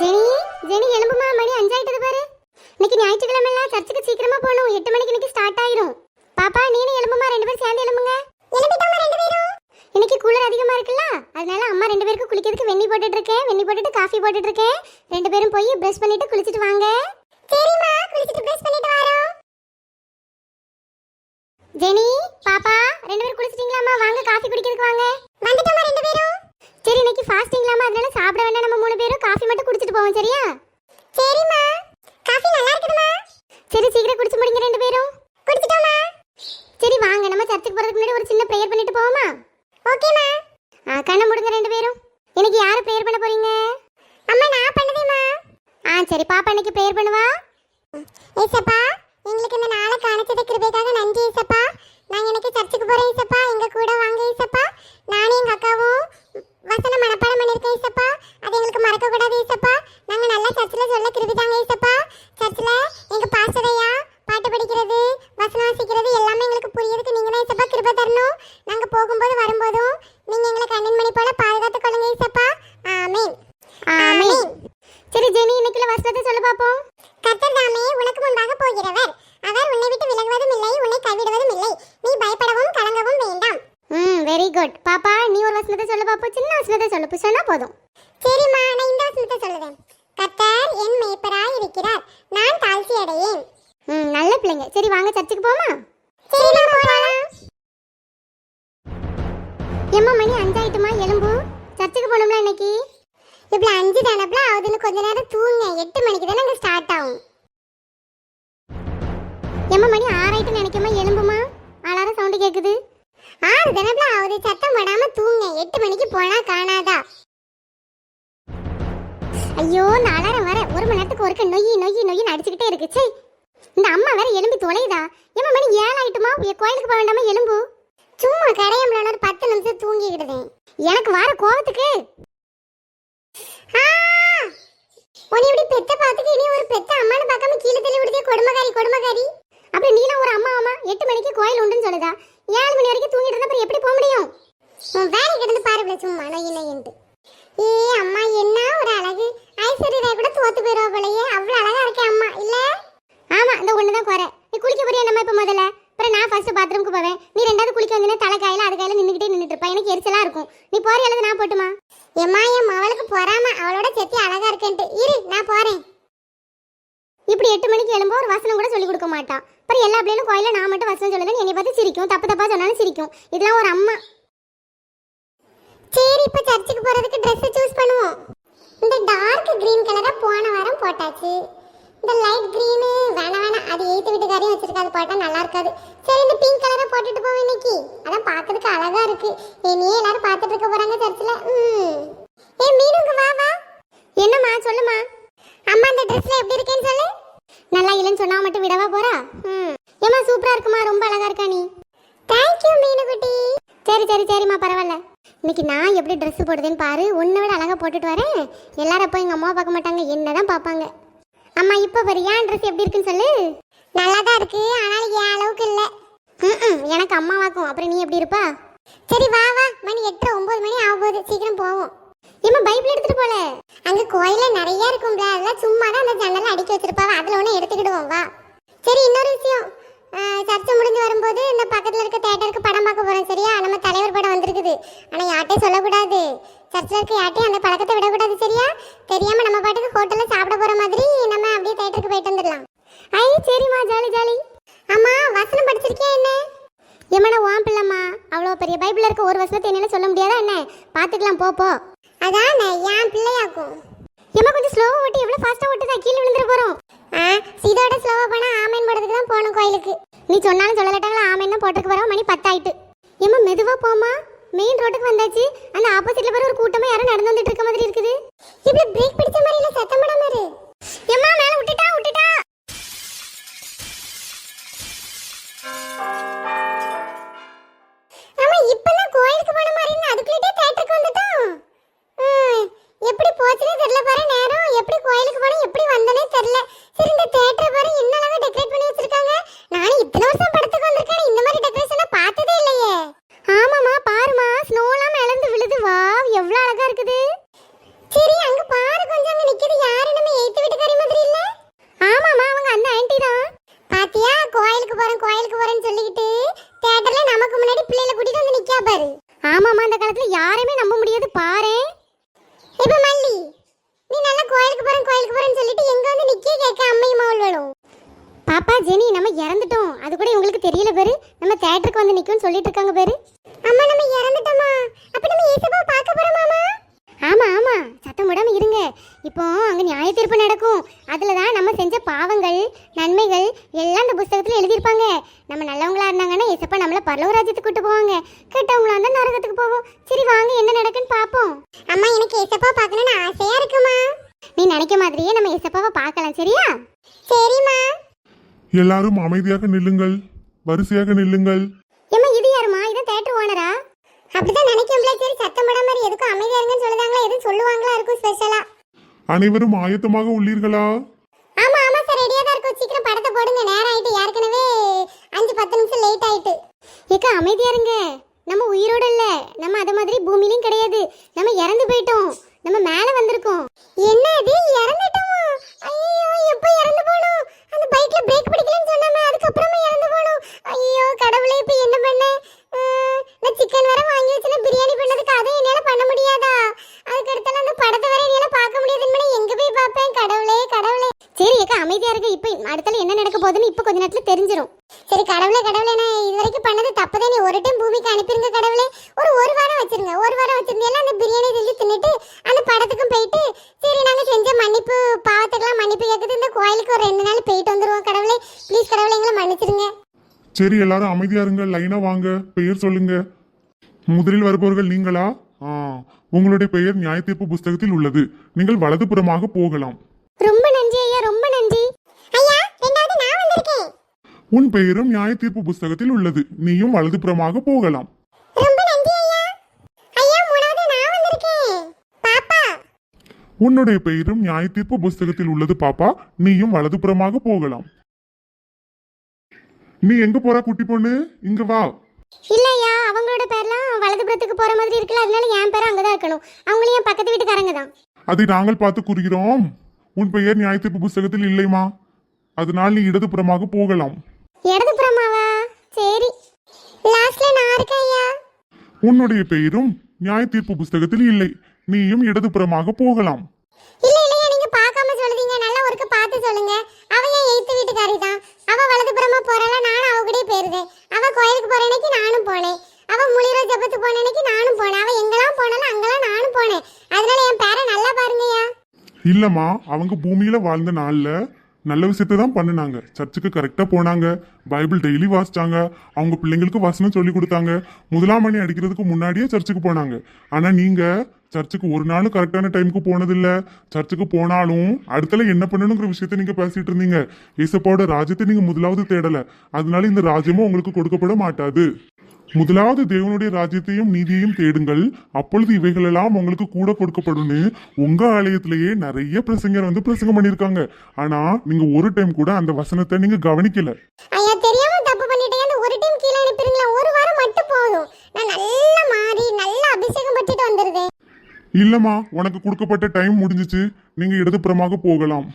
Jenny Jenny எலும்புமா மணி அஞ்சாயிட்டது பாரு. இன்னைக்கு ஞாயிற்றுக்கிழமை எல்லாம் சர்ச்சுக்கு சீக்கிரமா போகணும். எட்டு மணிக்கு இன்னைக்கு ஸ்டார்ட் ஆயிரும். பாப்பா நீனும் எலும்புமா ரெண்டு பேரும் சேர்ந்து எலும்புங்க. இன்னைக்கு கூலர் அதிகமா இருக்குல்ல? அதனால அம்மா ரெண்டு பேருக்கு குளிக்கிறதுக்கு வெண்ணி போட்டுட்டு இருக்கேன் வெண்ணி போட்டுட்டு காஃபி போட்டுட்டு இருக்கேன் ரெண்டு பேரும் போய் பிரஷ் பண்ணிட்டு குளிச்சிட்டு வாங்க. சரிம்மா குளிச்சிட்டு பிரஷ் பண்ணிட்டு வரோம். ஜெனி பாப்பா ரெண்டு பேரும் குளிச்சிட்டீங்களாமா வாங்க காஃபி குடிக்கிறதுக்கு வாங்க. வந்துட்டோமா ரெண்டு பேரும். சரி இன்னைக்கு ஃபாஸ்டிங்லாமா அதனால சாப்பிட வேண்டாம். நம்ம மூணு பேரும் காஃபி மட்டும் குடிச்சிட்டு போவோம் சரியா? சரிம்மா. காஃபி நல்லா இருக்குதுமா சரி சீக்கிரம் குடிச்சு முடிங்க ரெண்டு பேரும். குடிச்சிட்டோமா சரி வாங்க. நம்ம சர்ச்சுக்கு போறதுக்கு முன்னாடி ஒரு சின்ன பிரேயர் பண்ணிட்டு போவோமா? ஓகேமா ஆ கண்ணை முடுங்க ரெண்டு பேரும். இன்னைக்கு யாரு பிரேயர் பண்ண போறீங்க? அம்மா நான் பண்ணதேம்மா. ஆ சரி பாப்பா இன்னைக்கு பிரேயர் பண்ணுவா. ஏசப்பா எங்களுக்கு இந்த நாளை காணிச்சது கிருபைக்காக நன்றி ஏசப்பா நாங்க இன்னைக்கு சர்ச்சுக்கு போறோம் ஏசப்பா எங்க கூட வாங்க ஏசப்பா நானும் எங்க அக்காவும் வசனம் மனப்பாடம் பண்ணிருக்கேன் ஏசப்பா அது எங்களுக்கு மறக்க கூடாது ஏசப்பா நாங்க நல்லா சர்ச்சில் சொல்ல கிருபிதாங்க ஏசப்பா சர்ச்சில் எங்க பாஸ்டரையா பாட்டு படிக்கிறது வசனம் வாசிக்கிறது எல்லாமே எங்களுக்கு புரியறதுக்கு நீங்க தான் ஏசப்பா கிருபை தரணும் நாங்க போகும்போது வரும்போதும் நீங்க எங்களை கண்ணின் மணி போல பாதுகாத்துக் கொள்ளுங்க ஏசப்பா ஆமென் ஆமென் சரி ஜெனி இன்னைக்குள்ள வசனத்தை சொல்ல பாப்போம் கர்த்தர் தாமே உனக்கு முன்பாக போகிறவர் அவர் உன்னை விட்டு விலகுவதும் இல்லை உன்னை கைவிடுவதும் இல்லை நீ பயப்படவும் கலங்கவும் வேண்டாம் ம் வெரி குட் பாப்பா நீ ஒரு வசனத்தை சொல்ல பாப்போம் சின்ன வசனத்தை சொல்லு புஷனா போதும். சரிம்மா நான் இந்த வசனத்தை சொல்லுவேன். கர்த்தர் என் மேய்ப்பராய் இருக்கிறார். நான் தாழ்ச்சி அடையேன். ம் நல்ல பிள்ளைங்க. சரி வாங்க சர்ச்சுக்கு போமா? சரிம்மா போலாம். எம்மா மணி அஞ்சாயிட்டுமா? எலும்பு. சர்ச்சுக்கு போகணும்ல இன்னைக்கு? இப்படி அஞ்சு தானப்பல ஆகுதுன்னு கொஞ்ச நேரம் தூங்க எட்டு மணிக்கு தானே அங்கே ஸ்டார்ட் ஆகும். எம்மா மணி ஆறாயிட்டு நினைக்கமா எலும்புமா? அலாரம் சவுண்டு கேட்குது ஆறு தினத்துல ஆகுது சத்தம் போடாம தூங்க. எட்டு மணிக்கு போனா காணாதா? ஐயோ இந்த அலாரம் வர. ஒரு மணி நேரத்துக்கு ஒருக்க நொய் நொய் நொய்யின்னு அடிச்சுக்கிட்டே இருக்கு. இந்த அம்மா வேற எலும்பி தொலைதா எம்மா மணி ஏழாயிட்டுமா? கோயிலுக்கு போக வேண்டாமா எலும்பு? சும்மா கடையம்பள ஒரு பத்து நிமிஷம் தூங்கிக்கிடுதேன் எனக்கு வர கோவத்துக்கு. ஆ! உன்னை இப்படி பெத்த பார்த்துக்கு இனி ஒரு பெத்த அம்மான்னு பார்க்காம கீழே தள்ளி விடுதே கொடுமகாரி கொடுமகாரி. அப்படி நீலாம் ஒரு அம்மா அம்மா எட்டு மணிக்கு கோயில் உண்டுன்னு சொல்லுதா ஏழு மணி வரைக்கும் தூங்கிட்டு இருந்தா அப்புறம் எப்படி போக முடியும் உன் வேலை கிடந்து பாரு இப்படி சும்மா நொய்யு நொய்யுன்ட்டு ஏ அம்மா என்ன ஒரு அழகு. ஐஸ்வர்யா கூட தோத்து போயிருவா போலயே. அவ்வளோ அழகா இருக்கே அம்மா. இல்ல? ஆமா இந்த ஒண்ணுதான் குறை. நீ குளிக்க போறியா நம்ம இப்ப முதல்ல? அப்புறம் நான் ஃபர்ஸ்ட் பாத்ரூமுக்கு போவேன். நீ ரெண்டாவது குளிக்க வந்தீங்கன்னா தலை காயில அது கையில நின்றுக்கிட்டே நின்றுட்டு இருப்பா. எனக்கு எரிச்சலா இருக்கும். நீ போற அல்லது நான் போட்டுமா? எம்மா என் மவளுக்கு போறாம. அவளோட செத்தி அழகா இருக்கேன்ட்டு. இரு நான் போறேன். இப்படி எட்டு மணிக்கு எழும்போ ஒரு வசனம் கூட சொல்லி கொடுக்க மாட்டான் அப்புறம் எல்லா பிள்ளைகளும் கோயில நான் மட்டும் வசனம் சொல்லுவேன் என்னை பார்த்து சிரிக்கும். தப்பு தப்பா சொன்னாலும் சிரிக்கும். இதெல்லாம் ஒரு அம்மா. சரி இப்ப சர்ச்சுக்கு போறதுக்கு Dress சூஸ் பண்ணுவோம். இந்த டார்க் கிரீன் கலரா போன வாரம் போட்டாச்சு. இந்த லைட் க்ரீனு வேணாம் வேணாம் அது எய்த்து வீட்டுக்காரையும் வச்சிருக்காது போட்டால் நல்லா இருக்காது. சரி இந்த பிங்க் கலரை போட்டுட்டு போவோம் இன்னைக்கு. அதான் பார்க்கறதுக்கு அழகா இருக்கு. என்னையே எல்லாரும் பார்த்துட்டு இருக்க போறாங்க சர்ச்சில். ம். ஏ மீனுங்க வா வா. என்னம்மா சொல்லுமா அம்மா இந்த ட்ரெஸ்ல எப்படி இருக்கேன்னு சொல்லு. நல்லா இல்லைன்னு சொன்னா மட்டும் விடவா போறா? ம். ஏமா சூப்பரா இருக்குமா? ரொம்ப அழகா இருக்கா நீ? தேங்க்யூ மீனுக்குட்டி. சரி சரி சரிம்மா பரவாயில்ல. இன்னைக்கு நான் எப்படி ட்ரெஸ்ஸு போடுதுன்னு பாரு. உன்னை விட அழகாக போட்டுட்டு வரேன். எல்லாரும் அப்போ எங்கள் அம்மா பார்க்க மாட்டாங்க. என்ன தான் பார்ப்பாங்க. அம்மா இப்போ பாரு ஏன் ட்ரெஸ் எப்படி இருக்குன்னு சொல்லு. நல்லா தான் இருக்கு. ஆனால் என் அளவுக்கு இல்லை. ம் எனக்கு அம்மாவாக்கும் அப்புறம் நீ எப்படி இருப்பா? சரி வா வா. மணி எட்டு ஒம்பது மணி ஆக போகுது. சீக்கிரம் போவோம். ஏமா பைபிள் எடுத்துட்டு போல? அங்க கோயில நிறைய இருக்கும்ல. அதெல்லாம் சும்மா தான் அந்த ஜன்னல அடுக்கி வச்சிருப்பாங்க அதுல ஒண்ணு எடுத்துக்கிடுவோம். வா. சரி இன்னொரு விஷயம். சர்ச்சை முடிஞ்சு வரும்போது இந்த பக்கத்துல இருக்க தேட்டருக்கு படம் பார்க்க போறோம் சரியா? நம்ம தலைவர் படம் வந்திருக்குது. ஆனா யார்ட்டையும் சொல்லக்கூடாது. சர்ச்சில் இருக்க யார்ட்டையும் அந்த பழக்கத்தை விடக்கூடாது சரியா? தெரியாம நம்ம பாட்டுக்கு ஹோட்டலில் சாப்பிட போற மாதிரி நம்ம அப்படியே தேட்டருக்கு போயிட்டு வந்துடலாம். ஐ சரிம்மா ஜாலி ஜாலி. அம்மா வசனம் படிச்சிருக்கியா என்ன? ஏமாடா வான் பிள்ளைம்மா அவ்வளோ பெரிய பைபிள் இருக்க ஒரு வசனத்தை என்னால் சொல்ல முடியாதா என்ன? பார்த்துக்கலாம் போ போ. அதான் என் பிள்ளையாக்கும். எம்மா கொஞ்சம் ஸ்லோவாக ஓட்டி எவ்வளோ ஃபாஸ்ட் ஓட்டுதா கீழே விழுந்துட போகிறோம் ஆ இதோட ஸ்லோவா போனால் ஆமேன் போடுறதுக்கு தான் போகணும் கோயிலுக்கு நீ சொன்னாலும் சொல்லலட்டாங்களா வர மணி பத்தாயிட்டு. ஏமா மெதுவா போமா மெயின் ரோட்டுக்கு வந்தாச்சு. அந்த ஆப்போசிட்ல பாரு ஒரு கூட்டமா யாரும் நடந்து வந்துட்டு இருக்காரு ஆமாமா அந்த காலத்துல யாரையுமே நம்ப முடியாது பாரு. இப்போ மல்லி நீ நல்லா கோயிலுக்கு போறேன் கோயிலுக்கு போறேன்னு சொல்லிட்டு எங்க வந்து நிக்கே கேட்க அம்மையும் மவுள்களும் பாப்பா ஜெனி நம்ம இறந்துட்டோம். அது கூட உங்களுக்கு தெரியல பேரு. நம்ம தேட்டருக்கு வந்து நிக்கோன்னு சொல்லிட்டு இருக்காங்க பேரு. அம்மா நம்ம நினைக்க மாதிரியே நம்ம ஏசப்பாவை பார்க்கலாம் சரியா? சரிம்மா. எல்லாரும் அமைதியாக நில்லுங்கள். வரிசையாக நில்லுங்கள். ஏம்மா இது யாருமா இதான் தேட்டர் ஓனரா அப்படிதான் நினைக்கல சரி சத்தம் போடாம மாதிரி எதுக்கும் அமைதியா இருங்கன்னு சொல்லுதாங்களா? எதுவும் சொல்லுவாங்களா? இருக்கும் ஸ்பெஷலா அனைவரும் ஆயத்தமாக உள்ளீர்களா? ஆமா ஆமா சார் ரெடியா தான் இருக்கும். சீக்கிரம் படத்தை போடுங்க. நேரம் ஆயிட்டு. ஏற்கனவே அஞ்சு பத்து நிமிஷம் லேட் ஆயிட்டு. ஏக்கா அமைதியா இருங்க. நம்ம உயிரோட இல்ல. நம்ம அத மாதிரி பூமியிலும் கிடையாது. நம்ம இறந்து போயிட்டோம். நம்ம மேல வந்திருக்கோம். என்ன இறந்துட்டோம். அடுத்தால என்ன நடக்க போகுதுன்னு இப்ப கொஞ்ச நேரத்துல தெரிஞ்சிரும். சரி கடவுளே கடவுளே நான் இது வரைக்கும் பண்ணது தப்புதான் நீ ஒரு டைம் பூமிக்கு அனுப்பிருங்க கடவுளே. ஒரு ஒரு வாரம் வச்சிருங்க. ஒரு வாரம் வச்சிருந்தீங்கன்னா அந்த பிரியாணி செஞ்சு தின்னுட்டு அந்த படத்துக்கும் போயிட்டு சரி நாங்க செஞ்ச மன்னிப்பு பாவத்துக்கெல்லாம் மன்னிப்பு கேட்குது இந்த கோயிலுக்கு ஒரு ரெண்டு நாள் போயிட்டு வந்துருவோம் கடவுளே. ப்ளீஸ் கடவுளே எங்களை மன்னிச்சிருங்க. சரி எல்லாரும் அமைதியா இருங்க. லைனா வாங்க. பெயர் சொல்லுங்க. முதலில் வருபவர்கள் நீங்களா? உங்களுடைய பெயர் நியாய தீர்ப்பு புஸ்தகத்தில் உள்ளது. நீங்கள் வலதுபுறமாக போகலாம். ரொம்ப நன்றி ஐயா ரொம்ப நன்றி ஐயா ரெண்டாவது நான் வந்திருக்கேன் உன் பெயரும் நியாய தீர்ப்பு புஸ்தகத்தில் உள்ளது. நீயும் வலதுபுறமாக போகலாம். உன்னுடைய பெயரும் நியாய தீர்ப்பு புஸ்தகத்தில் உள்ளது பாப்பா. நீயும் வலதுபுறமாக போகலாம். நீ எங்க போற குட்டி பொண்ணு? இங்க வா. இல்லையா அவங்களோட பேர்லாம் வலதுபுறத்துக்கு போற மாதிரி இருக்குல்ல அதனால என் பேரும் அங்கதான் இருக்கணும். அவங்களும் என் பக்கத்து வீட்டுக்காரங்க தான். அதை நாங்கள் பார்த்து கூறுகிறோம். உன் பெயர் நியாய தீர்ப்பு புஸ்தகத்தில் இல்லைமா அதனால் நீ இடதுபுறமாக போகலாம். இடதுபுறமாவா சரி. லாஸ்ட்ல நான் இருக்கேன் ஐயா. உன்னுடைய பெயரும் நியாய தீர்ப்பு புஸ்தகத்தில் இல்லை. நீயும் இடதுபுறமாக போகலாம். இல்ல இல்லையா நீங்க பார்க்காம சொல்லுதீங்க. நல்லா ஒருக்க பார்த்து சொல்லுங்க. அவ என் எய்த்து வீட்டுக்காரி தான் அவ வலதுபுறமா போறாள நானும் அவ கூடயே போயிருந்தேன். அவ கோயிலுக்கு போற அன்னைக்கு நானும் போனேன். அவ முளிரோ ஜபத்து போன அன்னைக்கு நானும் போனேன். அவ எங்கெல்லாம் போனாலும் அங்கெல்லாம் நானும் போனேன். அதனால என் பேரை நல்லா பாருங்கய்யா இல்லம்மா அவங்க பூமியில வாழ்ந்த நாள்ல நல்ல விஷயத்தை தான் பண்ணினாங்க. சர்ச்சுக்கு கரெக்டாக போனாங்க. பைபிள் டெய்லி வாசிச்சாங்க. அவங்க பிள்ளைங்களுக்கு வசனம் சொல்லி கொடுத்தாங்க. முதலாம் மணி அடிக்கிறதுக்கு முன்னாடியே சர்ச்சுக்கு போனாங்க. ஆனால் நீங்கள் சர்ச்சுக்கு ஒரு நாளும் கரெக்டான டைமுக்கு போனதில்ல. சர்ச்சுக்கு போனாலும் அடுத்தல என்ன பண்ணணுங்கிற விஷயத்த நீங்க பேசிட்டு இருந்தீங்க. ஏசப்பாவோட ராஜ்யத்தை நீங்க முதலாவது தேடல. அதனால இந்த ராஜ்யமும் உங்களுக்கு கொடுக்கப்பட மாட்டாது. முதலாவது தேவனுடைய ராஜ்யத்தையும் நீதியையும் தேடுங்கள். அப்பொழுது இவைகளெல்லாம் உங்களுக்கு கூட கொடுக்கப்படும்னு உங்க ஆலயத்திலேயே நிறைய பிரசங்கர் வந்து பிரசங்கம் பண்ணியிருக்காங்க. ஆனா நீங்க ஒரு டைம் கூட அந்த வசனத்தை நீங்க கவனிக்கல. ஐயா தெரியாம தப்பு பண்ணிட்டேன் அந்த ஒரு டைம் கீழே அனுப்பிடுங்களா ஒரு வாரம் மட்டும் போதும். நான் நல்லா மாறி நல்லா அபிஷேகம் பட்டுட்டு வந்துருதேன் இல்லம்மா உனக்கு கொடுக்கப்பட்ட டைம் முடிஞ்சிச்சு. நீங்க இடதுபுறமாக போகலாம்.